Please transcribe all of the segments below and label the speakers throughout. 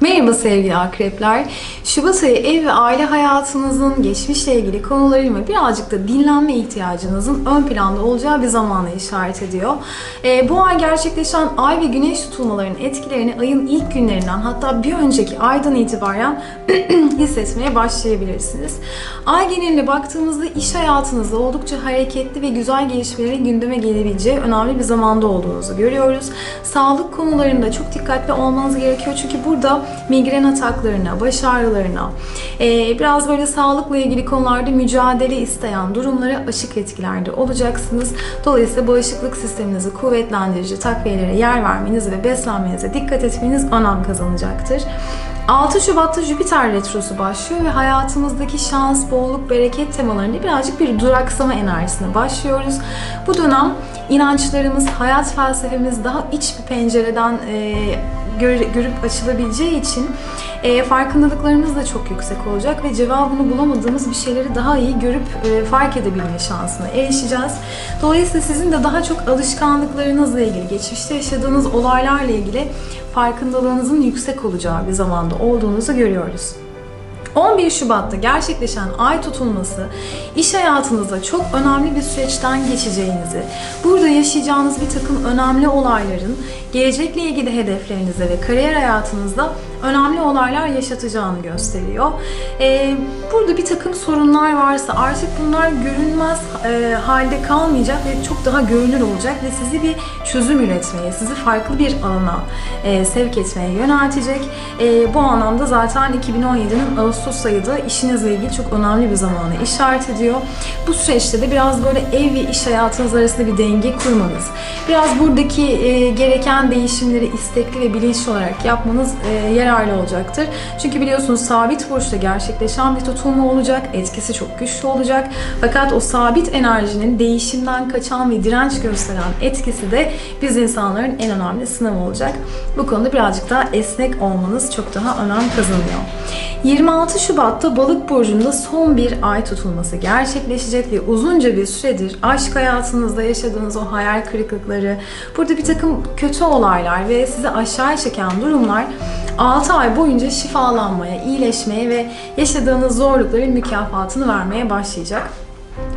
Speaker 1: Merhaba sevgili akrepler. Şubat ayı ev ve aile hayatınızın geçmişle ilgili konuların ve birazcık da dinlenme ihtiyacınızın ön planda olacağı bir zamana işaret ediyor. Ee, bu ay gerçekleşen ay ve güneş tutulmalarının etkilerini ayın ilk günlerinden hatta bir önceki aydan itibaren hissetmeye başlayabilirsiniz. Ay geneline baktığımızda iş hayatınızda oldukça hareketli ve güzel gelişmelerin gündeme gelebileceği önemli bir zamanda olduğunuzu görüyoruz. Sağlık konularında çok dikkatli olmanız gerekiyor çünkü burada migren ataklarına, baş ağrılarına, e, biraz böyle sağlıkla ilgili konularda mücadele isteyen durumlara aşık etkilerde olacaksınız. Dolayısıyla bağışıklık sisteminizi kuvvetlendirici takviyelere yer vermeniz ve beslenmenize dikkat etmeniz önem kazanacaktır. 6 Şubat'ta Jüpiter Retrosu başlıyor ve hayatımızdaki şans, bolluk, bereket temalarında birazcık bir duraksama enerjisine başlıyoruz. Bu dönem inançlarımız, hayat felsefemiz daha iç bir pencereden e, gör- görüp açılabileceği için e, farkındalıklarımız da çok yüksek olacak ve cevabını bulamadığımız bir şeyleri daha iyi görüp e, fark edebilme şansına erişeceğiz. Dolayısıyla sizin de daha çok alışkanlıklarınızla ilgili, geçmişte yaşadığınız olaylarla ilgili farkındalığınızın yüksek olacağı bir zamanda olduğunuzu görüyoruz. 11 Şubat'ta gerçekleşen ay tutulması iş hayatınızda çok önemli bir süreçten geçeceğinizi, burada yaşayacağınız bir takım önemli olayların gelecekle ilgili hedeflerinize ve kariyer hayatınızda önemli olaylar yaşatacağını gösteriyor. Ee, burada bir takım sorunlar varsa artık bunlar görünmez e, halde kalmayacak ve çok daha görünür olacak ve sizi bir çözüm üretmeye, sizi farklı bir alana e, sevk etmeye yöneltecek. E, bu anlamda zaten 2017'nin Ağustos ayı da işinizle ilgili çok önemli bir zamana işaret ediyor. Bu süreçte de biraz böyle ev ve iş hayatınız arasında bir denge kurmanız, biraz buradaki e, gereken değişimleri istekli ve bilinçli olarak yapmanız e, yararlı olacaktır. Çünkü biliyorsunuz sabit burçta gerçekleşen bir tutulma olacak, etkisi çok güçlü olacak. Fakat o sabit enerjinin değişimden kaçan ve direnç gösteren etkisi de biz insanların en önemli sınavı olacak. Bu konuda birazcık daha esnek olmanız çok daha önem kazanıyor. 26 Şubat'ta Balık burcunda son bir ay tutulması gerçekleşecek ve uzunca bir süredir aşk hayatınızda yaşadığınız o hayal kırıklıkları, burada bir takım kötü olaylar ve sizi aşağı çeken durumlar 6 ay boyunca şifalanmaya, iyileşmeye ve yaşadığınız zorlukların mükafatını vermeye başlayacak.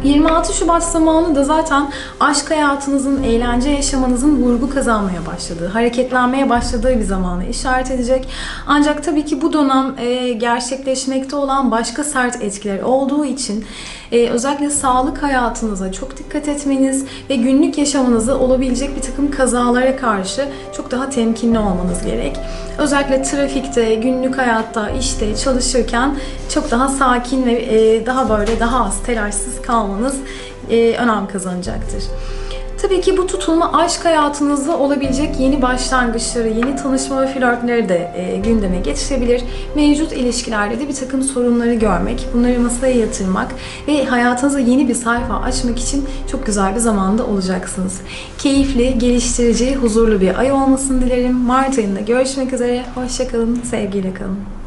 Speaker 1: 26 Şubat zamanı da zaten aşk hayatınızın, eğlence yaşamanızın vurgu kazanmaya başladığı, hareketlenmeye başladığı bir zamana işaret edecek. Ancak tabii ki bu dönem e, gerçekleşmekte olan başka sert etkiler olduğu için e, özellikle sağlık hayatınıza çok dikkat etmeniz ve günlük yaşamınızda olabilecek bir takım kazalara karşı çok daha temkinli olmanız gerek. Özellikle trafikte, günlük hayatta, işte çalışırken çok daha sakin ve e, daha böyle daha az telaşsız kalmanız e, önem kazanacaktır. Tabii ki bu tutulma aşk hayatınızda olabilecek yeni başlangıçları, yeni tanışma ve flörtleri de e, gündeme getirebilir. Mevcut ilişkilerde de bir takım sorunları görmek, bunları masaya yatırmak ve hayatınıza yeni bir sayfa açmak için çok güzel bir zamanda olacaksınız. Keyifli, geliştirici, huzurlu bir ay olmasını dilerim. Mart ayında görüşmek üzere. Hoşçakalın, sevgiyle kalın.